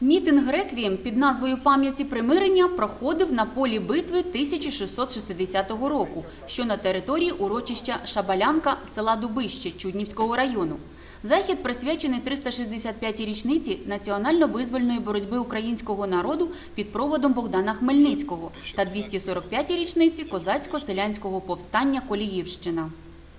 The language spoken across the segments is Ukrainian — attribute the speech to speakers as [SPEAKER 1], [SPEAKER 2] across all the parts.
[SPEAKER 1] Мітинг реквієм під назвою Пам'яті примирення проходив на полі битви 1660 року, що на території урочища Шабалянка села Дубище Чуднівського району. Захід присвячений 365-й річниці національно-визвольної боротьби українського народу під проводом Богдана Хмельницького та 245-й річниці козацько-селянського повстання Коліївщина.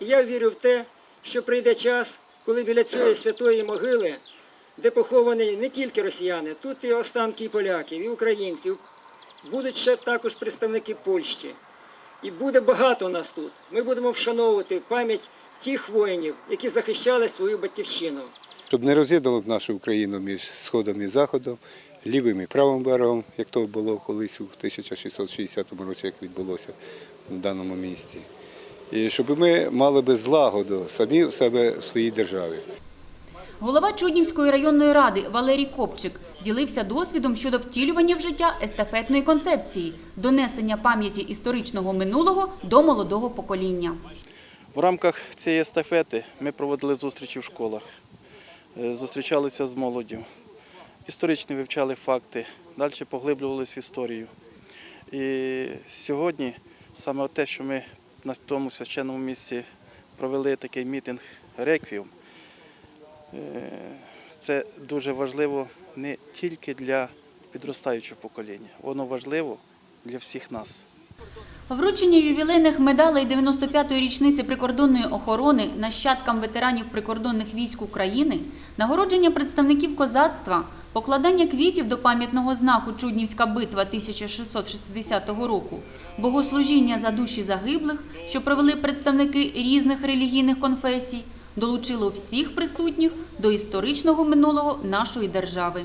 [SPEAKER 2] Я вірю в те, що прийде час, коли біля цієї святої могили, де поховані не тільки росіяни, тут і останки і поляків, і українців, будуть ще також представники Польщі. І буде багато нас тут. Ми будемо вшановувати пам'ять тих воїнів, які захищали свою батьківщину.
[SPEAKER 3] Щоб не роз'єднало б нашу Україну між Сходом і Заходом, лівим і правим берегом, як то було колись у 1660 році, як відбулося в даному місті. І щоб ми мали би злагоду самі у себе в своїй державі.
[SPEAKER 1] Голова Чуднівської районної ради Валерій Копчик ділився досвідом щодо втілювання в життя естафетної концепції, донесення пам'яті історичного минулого до молодого покоління.
[SPEAKER 4] В рамках цієї естафети ми проводили зустрічі в школах, е, зустрічалися з молоддю, історично вивчали факти, далі поглиблювалися в історію. І сьогодні саме те, що ми на тому священному місці провели такий мітинг реквіум, це дуже важливо не тільки для підростаючого покоління, воно важливо для всіх нас.
[SPEAKER 1] Вручення ювілейних медалей 95-ї річниці прикордонної охорони нащадкам ветеранів прикордонних військ України, нагородження представників козацтва, покладання квітів до пам'ятного знаку Чуднівська битва 1660 року, богослужіння за душі загиблих, що провели представники різних релігійних конфесій, долучило всіх присутніх до історичного минулого нашої держави.